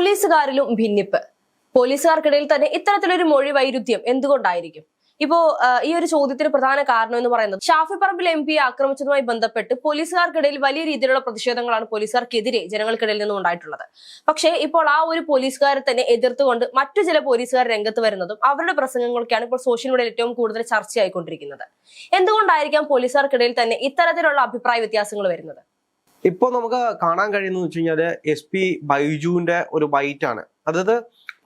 പോലീസുകാരിലും ഭിന്നിപ്പ്. പോലീസുകാർക്കിടയിൽ തന്നെ ഇത്തരത്തിലൊരു മൊഴി വൈരുദ്ധ്യം എന്തുകൊണ്ടായിരിക്കും? ഇപ്പോ ഈ ഒരു ചോദ്യത്തിന് പ്രധാന കാരണം എന്ന് പറയുന്നത് ഷാഫി പറമ്പിൽ എം പിയെ ആക്രമിച്ചതുമായി ബന്ധപ്പെട്ട് പോലീസുകാർക്കിടയിൽ വലിയ രീതിയിലുള്ള പ്രതിഷേധങ്ങളാണ് പോലീസുകാർക്കെതിരെ ജനങ്ങൾക്കിടയിൽ നിന്നും ഉണ്ടായിട്ടുള്ളത്. പക്ഷേ ഇപ്പോൾ ആ ഒരു പോലീസുകാരെ തന്നെ എതിർത്തുകൊണ്ട് മറ്റു ചില പോലീസുകാർ രംഗത്ത് വരുന്നതും അവരുടെ പ്രസംഗങ്ങളൊക്കെയാണ് ഇപ്പോൾ സോഷ്യൽ മീഡിയയിൽ ഏറ്റവും കൂടുതൽ ചർച്ചയായിക്കൊണ്ടിരിക്കുന്നത്. എന്തുകൊണ്ടായിരിക്കാം പോലീസുകാർക്കിടയിൽ തന്നെ ഇത്തരത്തിലുള്ള അഭിപ്രായ വ്യത്യാസങ്ങൾ വരുന്നത്? ഇപ്പൊ നമുക്ക് കാണാൻ കഴിയുന്നത് വെച്ച് കഴിഞ്ഞാൽ എസ് പി ബൈജുവിന്റെ ഒരു ബൈറ്റ് ആണ് അതായത്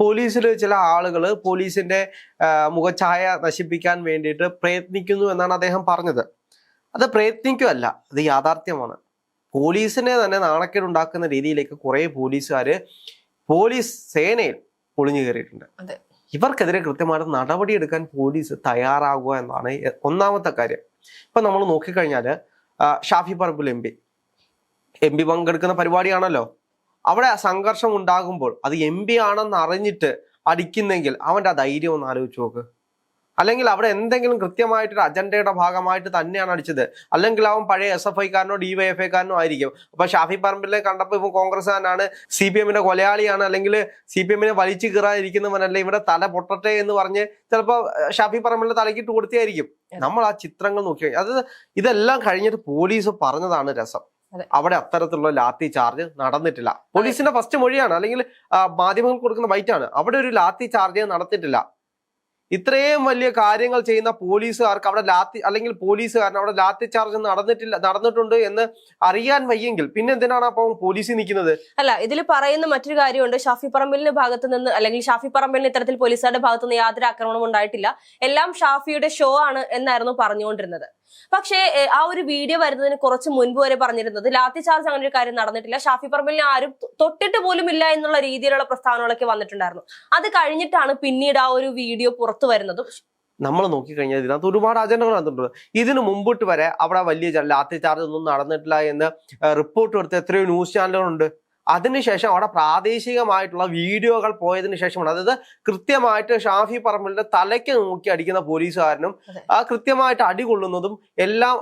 പോലീസിൽ ചില ആളുകൾ പോലീസിന്റെ മുഖഛായ നശിപ്പിക്കാൻ വേണ്ടിയിട്ട് പ്രയത്നിക്കുന്നു എന്നാണ് അദ്ദേഹം പറഞ്ഞത്. അത് പ്രയത്നിക്കുകയല്ല അത് യാഥാർത്ഥ്യമാണ്. പോലീസിനെ തന്നെ നാണക്കേടുണ്ടാക്കുന്ന രീതിയിലേക്ക് കുറെ പോലീസുകാര് പോലീസ് സേനയിൽ ഒളിഞ്ഞു കയറിയിട്ടുണ്ട്. അതെ. ഇവർക്കെതിരെ കൃത്യമായിട്ട് നടപടിയെടുക്കാൻ പോലീസ് തയ്യാറാകുക എന്നാണ് ഒന്നാമത്തെ കാര്യം. ഇപ്പൊ നമ്മൾ നോക്കിക്കഴിഞ്ഞാൽ Shafi Parambil M P. M P പങ്കെടുക്കുന്ന പരിപാടിയാണല്ലോ. അവിടെ സംഘർഷം ഉണ്ടാകുമ്പോൾ അത് എം പി ആണെന്ന് അറിഞ്ഞിട്ട് അടിക്കുന്നെങ്കിൽ അവന്റെ ആ ധൈര്യം ഒന്ന് ആലോചിച്ച് നോക്ക്. അല്ലെങ്കിൽ അവിടെ എന്തെങ്കിലും കൃത്യമായിട്ടൊരു അജണ്ടയുടെ ഭാഗമായിട്ട് തന്നെയാണ് അടിച്ചത്. അല്ലെങ്കിൽ അവൻ പഴയ എസ് എഫ് ഐക്കാരനോ ഡി വൈ എഫ് ഐക്കാരനോ ആയിരിക്കും. അപ്പൊ ഷാഫി പറമ്പിലെ കണ്ടപ്പോൾ ഇപ്പം കോൺഗ്രസ്സുകാരനാണ് സി പി എമ്മിന്റെ കൊലയാളിയാണ് അല്ലെങ്കിൽ സി പി എമ്മിനെ വലിച്ചു കീറാതിരിക്കുന്നവനല്ല ഇവിടെ തല പൊട്ടട്ടെ എന്ന് പറഞ്ഞ് ചിലപ്പോൾ ഷാഫി പറമ്പിലിന്റെ തലക്കിട്ട് കൊടുത്തായിരിക്കും നമ്മൾ ആ ചിത്രങ്ങൾ നോക്കി അത് ഇതെല്ലാം കഴിഞ്ഞിട്ട് പോലീസ് പറഞ്ഞതാണ് രസം. അവിടെ അത്തരത്തിലുള്ള ലാത്തി ചാർജ് നടന്നിട്ടില്ല. പോലീസിന്റെ ഫസ്റ്റ് മൊഴിയാണ്. അല്ലെങ്കിൽ മാധ്യമങ്ങൾ കൊടുക്കുന്ന വൈറ്റാണ് അവിടെ ഒരു ലാത്തി ചാർജ് നടത്തിയിട്ടില്ല. ഇത്രയും വലിയ കാര്യങ്ങൾ ചെയ്യുന്ന പോലീസുകാർക്ക് അവിടെ ലാത്തി അല്ലെങ്കിൽ പോലീസുകാരൻ അവിടെ ലാത്തി ചാർജ് നടന്നിട്ടില്ല നടന്നിട്ടുണ്ട് എന്ന് അറിയാൻ വയ്യെങ്കിൽ പിന്നെ എന്തിനാണ് അപ്പം പോലീസ് നിൽക്കുന്നത്? അല്ല ഇതിൽ പറയുന്ന മറ്റൊരു കാര്യമുണ്ട്. ഷാഫി പറമ്പലിന്റെ ഭാഗത്ത് നിന്ന് അല്ലെങ്കിൽ ഷാഫി പറമ്പിലിന് ഇത്തരത്തിൽ പോലീസുകാരുടെ ഭാഗത്ത് നിന്ന് യാതൊരു ആക്രമണവും ഉണ്ടായിട്ടില്ല. എല്ലാം ഷാഫിയുടെ ഷോ ആണ് എന്നായിരുന്നു പറഞ്ഞുകൊണ്ടിരുന്നത്. പക്ഷേ ആ ഒരു വീഡിയോ വരുന്നതിന് കുറച്ച് മുൻപ് വരെ പറഞ്ഞിരുന്നത് ലാത്തി ചാർജ് അങ്ങനെ ഒരു കാര്യം നടന്നിട്ടില്ല. ഷാഫി പറമ്പിലിനെ ആരും തൊട്ടിട്ട് പോലും ഇല്ല എന്നുള്ള രീതിയിലുള്ള പ്രസ്താവനകളൊക്കെ വന്നിട്ടുണ്ടായിരുന്നു. അത് കഴിഞ്ഞിട്ടാണ് പിന്നീട് ആ ഒരു വീഡിയോ വരുന്നതും നമ്മൾ നോക്കിക്കഴിഞ്ഞാൽ ഇതിനകത്ത് ഒരുപാട് അജണ്ടകൾ നടന്നിട്ടുണ്ട് ഇതിനു മുമ്പിട്ട് വരെ അവിടെ വലിയ ലാത്തി ചാർജ് ഒന്നും നടന്നിട്ടില്ല എന്ന് റിപ്പോർട്ട് കൊടുത്ത് എത്രയോ ന്യൂസ് ചാനലുകളുണ്ട് അതിനുശേഷം അവിടെ പ്രാദേശികമായിട്ടുള്ള വീഡിയോകൾ പോയതിന് ശേഷമാണ്. അതായത് കൃത്യമായിട്ട് ഷാഫി പറമ്പിലിന്റെ തലയ്ക്ക് നോക്കി അടിക്കുന്ന പോലീസുകാരനും ആ കൃത്യമായിട്ട് അടി കൊള്ളുന്നതും എല്ലാം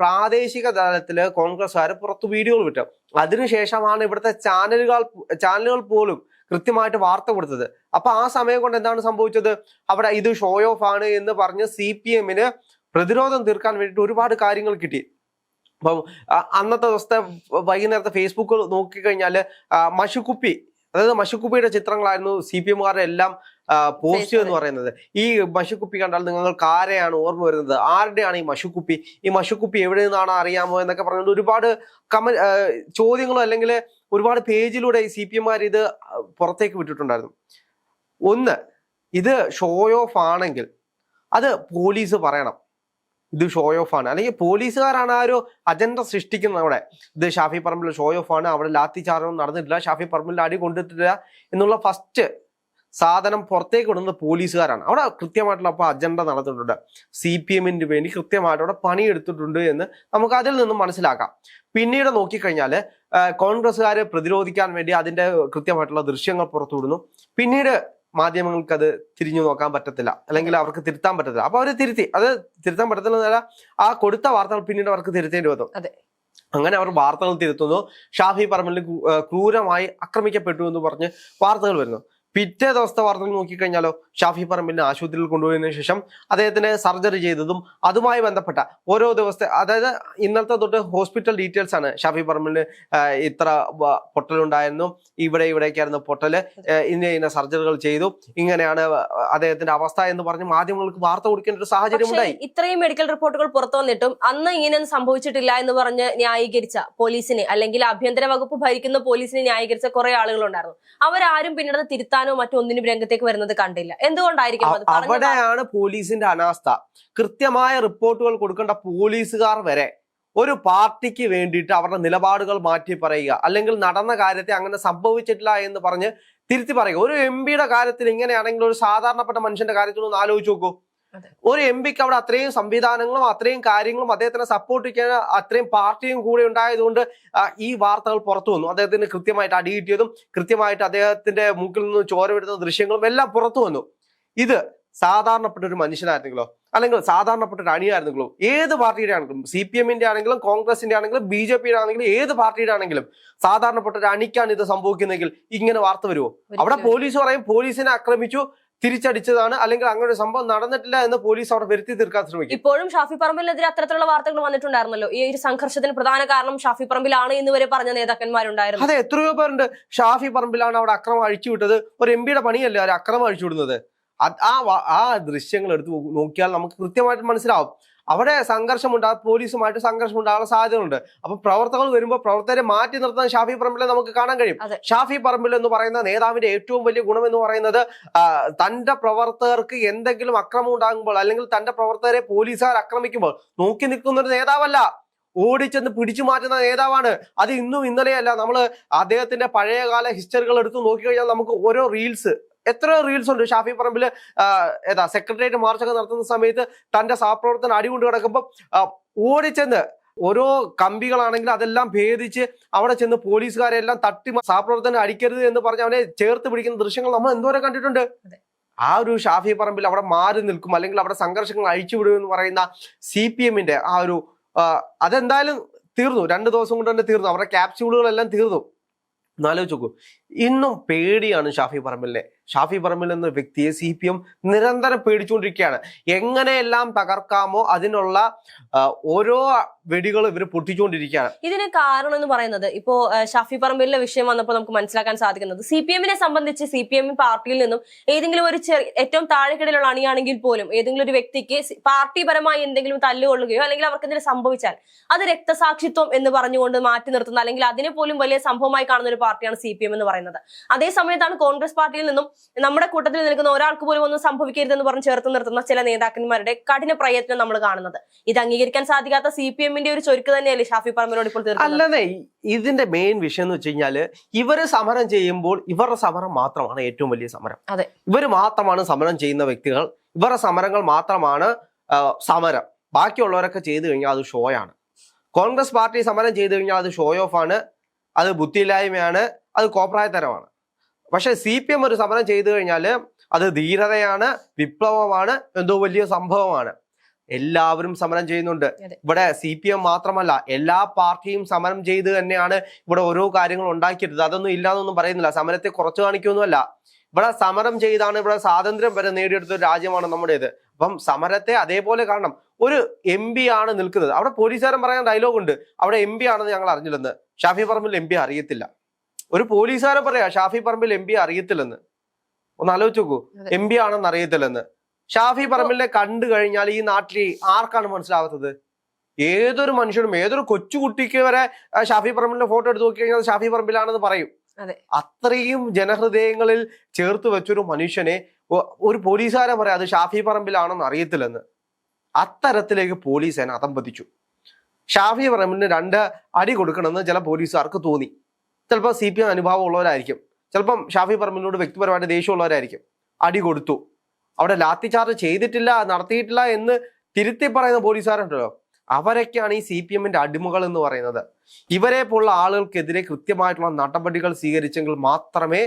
പ്രാദേശിക തലത്തിൽ കോൺഗ്രസ്സുകാർ പുറത്ത് വീഡിയോകൾ വിട്ടു. അതിനുശേഷമാണ് ഇവിടുത്തെ ചാനലുകൾ ചാനലുകൾ പോലും കൃത്യമായിട്ട് വാർത്ത കൊടുത്തത്. അപ്പൊ ആ സമയം കൊണ്ട് എന്താണ് സംഭവിച്ചത്? അവിടെ ഇത് ഷോ ഓഫ് ആണ് എന്ന് പറഞ്ഞ് സി പി എമ്മിന് പ്രതിരോധം തീർക്കാൻ വേണ്ടിയിട്ട് ഒരുപാട് കാര്യങ്ങൾ കിട്ടി. അപ്പം അന്നത്തെ ദിവസത്തെ വൈകുന്നേരത്തെ ഫേസ്ബുക്ക് നോക്കിക്കഴിഞ്ഞാൽ ആ, മഷുക്കുപ്പി അതായത് മഷുക്കുപ്പിയുടെ ചിത്രങ്ങളായിരുന്നു സി പി എമ്മുകാരുടെ എല്ലാം പോസ്റ്റ് എന്ന് പറയുന്നത്. ഈ മഷുക്കുപ്പി കണ്ടാൽ നിങ്ങൾക്ക് ആരെയാണ് ഓർമ്മ വരുന്നത്? ആരുടെയാണ് ഈ മഷുക്കുപ്പി? ഈ മഷുക്കുപ്പി എവിടെ നിന്നാണ് അറിയാമോ എന്നൊക്കെ പറഞ്ഞുകൊണ്ട് ഒരുപാട് കമ ചോദ്യങ്ങളോ അല്ലെങ്കിൽ ഒരുപാട് പേജിലൂടെ ഈ സി പി എമ്മാർ ഇത് പുറത്തേക്ക് വിട്ടിട്ടുണ്ടായിരുന്നു. ഒന്ന് ഇത് ഷോ ഓഫ് ആണെങ്കിൽ അത് പോലീസ് പറയണം. ഇത് ഷോ ഓഫ് ആണ്. അല്ലെങ്കിൽ പോലീസുകാരാണ് ആ ഒരു അജണ്ട സൃഷ്ടിക്കുന്നത് അവിടെ. ഇത് ഷാഫി പറമ്പിൽ ഷോ ഓഫ് ആണ്. അവിടെ ലാത്തി ചാർജൊന്നും നടന്നിട്ടില്ല. ഷാഫി പറമ്പിൽ അടി കൊണ്ടിട്ടില്ല എന്നുള്ള ഫസ്റ്റ് സാധനം പുറത്തേക്ക് വിടുന്നത് പോലീസുകാരാണ്. അവിടെ കൃത്യമായിട്ടുള്ള അപ്പോൾ അജണ്ട നടത്തിയിട്ടുണ്ട്. സി പി എമ്മിന് വേണ്ടി കൃത്യമായിട്ട് അവിടെ പണിയെടുത്തിട്ടുണ്ട് എന്ന് നമുക്ക് അതിൽ നിന്നും മനസ്സിലാക്കാം. പിന്നീട് നോക്കിക്കഴിഞ്ഞാൽ കോൺഗ്രസ്സുകാരെ പ്രതിരോധിക്കാൻ വേണ്ടി അതിന്റെ കൃത്യമായിട്ടുള്ള ദൃശ്യങ്ങൾ പുറത്തുവിടുന്നു പിന്നീട് മാധ്യമങ്ങൾക്ക് അത് തിരിഞ്ഞു നോക്കാൻ പറ്റത്തില്ല. അല്ലെങ്കിൽ അവർക്ക് തിരുത്താൻ പറ്റത്തില്ല. അപ്പൊ അവർ തിരുത്തി. അത് തിരുത്താൻ പറ്റത്തില്ല എന്നാൽ ആ കൊടുത്ത വാർത്തകൾ പിന്നീട് അവർക്ക് തിരുത്തേണ്ടി വന്നു. അതെ. അങ്ങനെ അവർ വാർത്തകൾ തിരുത്തുന്നു. ഷാഫി പറമ്പിൽ ക്രൂരമായി ആക്രമിക്കപ്പെട്ടു എന്ന് പറഞ്ഞ് വാർത്തകൾ വരുന്നു. പിറ്റേ ദിവസത്തെ വാർത്തകൾ നോക്കിക്കഴിഞ്ഞാലോ ഷാഫി പറമ്പിലിനെ ആശുപത്രിയിൽ കൊണ്ടുപോയതിനു ശേഷം അദ്ദേഹത്തിന് സർജറി ചെയ്തതും അതുമായി ബന്ധപ്പെട്ട ഓരോ ദിവസത്തെ അതായത് ഇന്നത്തെ തൊട്ട് ഹോസ്പിറ്റൽ ഡീറ്റെയിൽസ് ആണ് ഷാഫി പറമ്പിലിന് ഇത്ര പൊട്ടലുണ്ടായിരുന്നു. ഇവിടെ ഇവിടേക്കായിരുന്നു പൊട്ടൽ. ഇന്ന ഇന്ന സർജറികൾ ചെയ്തു. ഇങ്ങനെയാണ് അദ്ദേഹത്തിന്റെ അവസ്ഥ എന്ന് പറഞ്ഞ് മാധ്യമങ്ങൾക്ക് വാർത്ത കൊടുക്കേണ്ട ഒരു സാഹചര്യം ഉണ്ടായി. ഇത്രയും മെഡിക്കൽ റിപ്പോർട്ടുകൾ പുറത്തു വന്നിട്ടും അന്ന് ഇങ്ങനെയൊന്നും സംഭവിച്ചിട്ടില്ല എന്ന് പറഞ്ഞ് ന്യായീകരിച്ച പോലീസിനെ അല്ലെങ്കിൽ ആഭ്യന്തര വകുപ്പ് ഭരിക്കുന്ന പോലീസിനെ ന്യായീകരിച്ച കുറെ ആളുകളുണ്ടായിരുന്നു. അവരാരും പിന്നീട് അത് തിരുത്താനോ മറ്റൊന്നിനും രംഗത്തേക്ക് വരുന്നത് കണ്ടില്ല. എന്തുകൊണ്ടായിരിക്കും അവിടെയാണ് പോലീസിന്റെ അനാസ്ഥ. കൃത്യമായ റിപ്പോർട്ടുകൾ കൊടുക്കേണ്ട പോലീസുകാർ വരെ ഒരു പാർട്ടിക്ക് വേണ്ടിയിട്ട് അവരുടെ നിലപാടുകൾ മാറ്റി പറയുക. അല്ലെങ്കിൽ നടന്ന കാര്യത്തെ അങ്ങനെ സംഭവിച്ചിട്ടില്ല എന്ന് പറഞ്ഞ് തിരുത്തി പറയുക. ഒരു എം പിയുടെ കാര്യത്തിൽ ഇങ്ങനെയാണെങ്കിൽ ഒരു സാധാരണപ്പെട്ട മനുഷ്യന്റെ കാര്യത്തിൽ ഒന്ന് ആലോചിച്ച് നോക്കൂ. ഒരു എം പിക്ക് അവിടെ അത്രയും സംവിധാനങ്ങളും അത്രയും കാര്യങ്ങളും അദ്ദേഹത്തിനെ സപ്പോർട്ട് ചെയ്യാൻ അത്രയും പാർട്ടിയും കൂടെ ഉണ്ടായതുകൊണ്ട് ഈ വാർത്തകൾ പുറത്തു വന്നു. അദ്ദേഹത്തിന് കൃത്യമായിട്ട് അടി കിട്ടിയതും കൃത്യമായിട്ട് അദ്ദേഹത്തിന്റെ മൂക്കിൽ നിന്ന് ചോര വിടുന്ന ദൃശ്യങ്ങളും എല്ലാം പുറത്തു വന്നു. ഇത് സാധാരണപ്പെട്ട ഒരു മനുഷ്യനായിരുന്നെങ്കിലോ അല്ലെങ്കിൽ സാധാരണപ്പെട്ട ഒരു അണിയായിരുന്നെങ്കിലോ ഏത് പാർട്ടിയുടെ ആണെങ്കിലും സി പി എമ്മിന്റെ ആണെങ്കിലും കോൺഗ്രസിന്റെ ആണെങ്കിലും ബി ജെ പിയുടെ ആണെങ്കിലും ഏത് പാർട്ടിയുടെ ആണെങ്കിലും സാധാരണപ്പെട്ട ഒരു അണിക്കാണ് ഇത് സംഭവിക്കുന്നെങ്കിൽ ഇങ്ങനെ വാർത്ത വരുമോ? അവിടെ പോലീസ് പറയും പോലീസിനെ ആക്രമിച്ചു തിരിച്ചടിച്ചതാണ്. അല്ലെങ്കിൽ അങ്ങനെ ഒരു സംഭവം നടന്നിട്ടില്ല എന്ന് പോലീസ് അവിടെ വരുത്തി തീർക്കാൻ ശ്രമിക്കും. ഇപ്പോഴും ഷാഫി പറമ്പിലിനെതിരെ അത്തരത്തിലുള്ള വാർത്തകൾ വന്നിട്ടുണ്ടായിരുന്നല്ലോ. ഈ ഒരു സംഘർഷത്തിന് പ്രധാന കാരണം ഷാഫി പറമ്പിലാണ് എന്ന് വരെ പറഞ്ഞ നേതാക്കന്മാരുണ്ടായിരുന്നു. അതെ എത്രയോ പേരുണ്ട്. ഷാഫി പറമ്പിലാണ് അവിടെ അക്രമം അഴിച്ചു വിട്ടത് ഒരു എം പിയുടെ പണിയല്ലേ അവർ അക്രമം അഴിച്ചു വിടുന്നത് അത് ആ ആ ദൃശ്യങ്ങൾ എടുത്ത് നോക്കിയാൽ നമുക്ക് കൃത്യമായിട്ട് മനസ്സിലാവും. അവിടെ സംഘർഷം ഉണ്ടാ പോലീസുമായിട്ട് സംഘർഷം ഉണ്ടാകാനുള്ള സാധ്യതകളുണ്ട്. അപ്പൊ പ്രവർത്തകർ വരുമ്പോൾ പ്രവർത്തകരെ മാറ്റി നിർത്താൻ ഷാഫി പറമ്പിലെ നമുക്ക് കാണാൻ കഴിയും. ഷാഫി പറമ്പിൽ എന്ന് പറയുന്ന നേതാവിന്റെ ഏറ്റവും വലിയ ഗുണം എന്ന് പറയുന്നത് തന്റെ പ്രവർത്തകർക്ക് എന്തെങ്കിലും അക്രമം ഉണ്ടാകുമ്പോൾ അല്ലെങ്കിൽ തന്റെ പ്രവർത്തകരെ പോലീസുകാർ ആക്രമിക്കുമ്പോൾ നോക്കി നിൽക്കുന്ന ഒരു നേതാവല്ല. ഓടിച്ചെന്ന് പിടിച്ചു മാറ്റുന്ന നേതാവാണ്. അത് ഇന്നും ഇന്നലെയല്ല. നമ്മൾ അദ്ദേഹത്തിന്റെ പഴയകാല ഹിസ്റ്ററികൾ എടുത്ത് നോക്കിക്കഴിഞ്ഞാൽ നമുക്ക് ഓരോ റീൽസ് എത്രയോ റീൽസ് ഉണ്ട്? ഷാഫി പറമ്പിൽ ഏതാ സെക്രട്ടേറിയറ്റ് മാർച്ചൊക്കെ നടത്തുന്ന സമയത്ത് തന്റെ സഹപ്രവർത്തനം അടികൊണ്ട് കിടക്കുമ്പോൾ ഓടിച്ചെന്ന് ഓരോ കമ്പികളാണെങ്കിൽ അതെല്ലാം ഭേദിച്ച് അവിടെ ചെന്ന് പോലീസുകാരെ എല്ലാം തട്ടി സഹപ്രവർത്തനം അടിക്കരുത് എന്ന് പറഞ്ഞ് അവനെ ചേർത്ത് പിടിക്കുന്ന ദൃശ്യങ്ങൾ നമ്മൾ എന്തോരം കണ്ടിട്ടുണ്ട്? ആ ഒരു ഷാഫി പറമ്പിൽ അവിടെ മാറി നിൽക്കും. അല്ലെങ്കിൽ അവിടെ സംഘർഷങ്ങൾ അഴിച്ചുവിടും എന്ന് പറയുന്ന സി പി എമ്മിന്റെ ആ ഒരു അതെന്തായാലും തീർന്നു. രണ്ട് ദിവസം കൊണ്ട് തന്നെ തീർന്നു. അവരുടെ ക്യാപ്സ്യൂളുകളെല്ലാം തീർന്നു. എന്നാലോചിച്ചു ഇന്നും പേടിയാണ് ഷാഫി പറമ്പിലിനെ. ഷാഫി പറമ്പിൽ എന്ന വ്യക്തിയെ സി പി എം നിരന്തരം പേടിച്ചുകൊണ്ടിരിക്കുകയാണ്. എങ്ങനെയെല്ലാം തകർക്കാമോ അതിനുള്ള ഓരോ വെടികൾ ഇവർ പൊട്ടിച്ചുകൊണ്ടിരിക്കുകയാണ്. ഇതിന് കാരണം എന്ന് പറയുന്നത് ഇപ്പോ ഷാഫി പറമ്പിലിന്റെ വിഷയം വന്നപ്പോൾ നമുക്ക് മനസ്സിലാക്കാൻ സാധിക്കുന്നത് സി പി എമ്മിനെ സംബന്ധിച്ച് സി പി എം പാർട്ടിയിൽ നിന്നും ഏതെങ്കിലും ഒരു ചെറിയ ഏറ്റവും താഴെക്കിടയിലുള്ള അണിയാണെങ്കിൽ പോലും ഏതെങ്കിലും ഒരു വ്യക്തിക്ക് പാർട്ടിപരമായി എന്തെങ്കിലും തല്ലുകൊള്ളുകയോ അല്ലെങ്കിൽ അവർക്ക് എന്തെങ്കിലും സംഭവിച്ചാൽ അത് രക്തസാക്ഷിത്വം എന്ന് പറഞ്ഞുകൊണ്ട് മാറ്റി നിർത്തുന്ന അല്ലെങ്കിൽ അതിനെ പോലും വലിയ സംഭവമായി കാണുന്ന ഒരു പാർട്ടിയാണ് സി പി എം എന്ന് പറയുന്നത്. അതേ സമയത്താണ് കോൺഗ്രസ് പാർട്ടിയിൽ നിന്നും നമ്മുടെ കൂട്ടത്തിൽ നിൽക്കുന്ന ഒരാൾക്ക് പോലും ഒന്നും സംഭവിക്കരുതെന്ന് പറഞ്ഞ് ചേർത്ത് നിർത്തുന്ന ചില നേതാക്കന്മാരുടെ കഠിന പ്രയത്നം നമ്മൾ കാണുന്നത്. ഇത് അംഗീകരിക്കാൻ സാധിക്കാത്ത സി പി എമ്മിന്റെ ഒരു ചൊരുക്ക് തന്നെയല്ലേ ഷാഫി പറമ്പിനോട് ഇപ്പോൾ അല്ലതെ ഇതിന്റെ മെയിൻ വിഷയം എന്ന് വെച്ച് കഴിഞ്ഞാൽ ഇവർ സമരം ചെയ്യുമ്പോൾ ഇവരുടെ സമരം മാത്രമാണ് ഏറ്റവും വലിയ സമരം. അതെ. ഇവർ മാത്രമാണ് സമരം ചെയ്യുന്ന വ്യക്തികൾ. ഇവരുടെ സമരങ്ങൾ മാത്രമാണ് സമരം. ബാക്കിയുള്ളവരൊക്കെ ചെയ്തു കഴിഞ്ഞാൽ അത് ഷോയാണ് കോൺഗ്രസ് പാർട്ടി സമരം ചെയ്തു കഴിഞ്ഞാൽ അത് ഷോ ഓഫ് ആണ്. അത് ബുദ്ധിയില്ലായ്മയാണ്. അത് കോപ്രായത്തരമാണ്. പക്ഷെ സി പി എം ഒരു സമരം ചെയ്തു കഴിഞ്ഞാൽ അത് ധീരതയാണ് വിപ്ലവമാണ് എന്തോ വലിയ സംഭവമാണ്. എല്ലാവരും സമരം ചെയ്യുന്നുണ്ട്. ഇവിടെ സി പി എം മാത്രമല്ല എല്ലാ പാർട്ടിയും സമരം ചെയ്ത് തന്നെയാണ് ഇവിടെ ഓരോ കാര്യങ്ങൾ ഉണ്ടാക്കിയത് അതൊന്നും ഇല്ലാന്നൊന്നും പറയുന്നില്ല. സമരത്തെ കുറച്ച് കാണിക്കൊന്നുമല്ല ഇവിടെ സമരം ചെയ്താണ് ഇവിടെ സ്വാതന്ത്ര്യം വരെ നേടിയെടുത്ത ഒരു രാജ്യമാണ് നമ്മുടേത്. അപ്പം സമരത്തെ അതേപോലെ കാണണം. ഒരു എം പി ആണ് നിൽക്കുന്നത്. അവിടെ പോലീസുകാരൻ പറയാൻ ഡയലോഗ് ഉണ്ട്. അവിടെ എം പി ആണെന്ന് ഞങ്ങൾ അറിഞ്ഞില്ലെന്ന്. ഷാഫി പറമ്പിൽ എം പി അറിയത്തില്ല. ഒരു പോലീസുകാരെ പറയാ ഷാഫി പറമ്പിൽ എം പി അറിയത്തില്ലെന്ന്. ഒന്ന് ആലോചിച്ച് നോക്കൂ. എം പി ആണെന്ന് അറിയത്തില്ലെന്ന്. ഷാഫി പറമ്പിലിനെ കണ്ടു കഴിഞ്ഞാൽ ഈ നാട്ടിൽ ആർക്കാണ് മനസ്സിലാവാത്തത്? ഏതൊരു മനുഷ്യനും ഏതൊരു കൊച്ചുകുട്ടിക്ക് വരെ ഷാഫി പറമ്പിലിന്റെ ഫോട്ടോ എടുത്ത് നോക്കി കഴിഞ്ഞാൽ ഷാഫി പറമ്പിലാണെന്ന് പറയും. അതെ. അത്രയും ജനഹൃദയങ്ങളിൽ ചേർത്ത് വെച്ചൊരു മനുഷ്യനെ ഒരു പോലീസുകാരെ പറയാം അത് ഷാഫി പറമ്പിലാണെന്ന് അറിയത്തില്ലെന്ന്. അത്തരത്തിലേക്ക് പോലീസ് സേന അതമ്പതിച്ചു ഷാഫി പറമ്പിലിന് രണ്ട് അടി കൊടുക്കണമെന്ന് ചില പോലീസുകാർക്ക് തോന്നി. ചിലപ്പോൾ സി പി എം അനുഭാവം ഉള്ളവരായിരിക്കും ചിലപ്പം ഷാഫി പറമ്പിലിനോട് വ്യക്തിപരമായിട്ട് ദേഷ്യമുള്ളവരായിരിക്കും. അടി കൊടുത്തു. അവിടെ ലാത്തി ചാർജ് ചെയ്തിട്ടില്ല നടത്തിയിട്ടില്ല എന്ന് തിരുത്തി പറയുന്ന പോലീസുകാരുണ്ടല്ലോ. അവരൊക്കെയാണ് ഈ സി പി എമ്മിന്റെ അടിമകൾ എന്ന് പറയുന്നത്. ഇവരെ പോലുള്ള ആളുകൾക്കെതിരെ കൃത്യമായിട്ടുള്ള നടപടികൾ സ്വീകരിച്ചെങ്കിൽ മാത്രമേ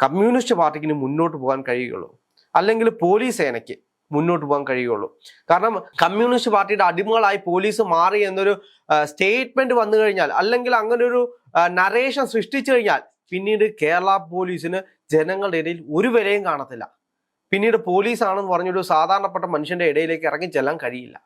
കമ്മ്യൂണിസ്റ്റ് പാർട്ടിക്ക് മുന്നോട്ട് പോകാൻ കഴിയുകയുള്ളൂ. അല്ലെങ്കിൽ പോലീസ് സേനയ്ക്ക്. മുന്നോട്ട് പോകാൻ കഴിയുള്ളൂ. കാരണം കമ്മ്യൂണിസ്റ്റ് പാർട്ടിയുടെ അടിമകളായി പോലീസ് മാറി എന്നൊരു സ്റ്റേറ്റ്മെന്റ് വന്നു കഴിഞ്ഞാൽ അല്ലെങ്കിൽ അങ്ങനെ ഒരു നരേഷൻ സൃഷ്ടിച്ചു കഴിഞ്ഞാൽ പിന്നീട് കേരള പോലീസിന് ജനങ്ങളുടെ ഇടയിൽ ഒരു വിലയും കാണത്തില്ല. പിന്നീട് പോലീസാണെന്ന് പറഞ്ഞൊരു സാധാരണപ്പെട്ട മനുഷ്യന്റെ ഇടയിലേക്ക് ഇറങ്ങി ചെല്ലാൻ കഴിയില്ല.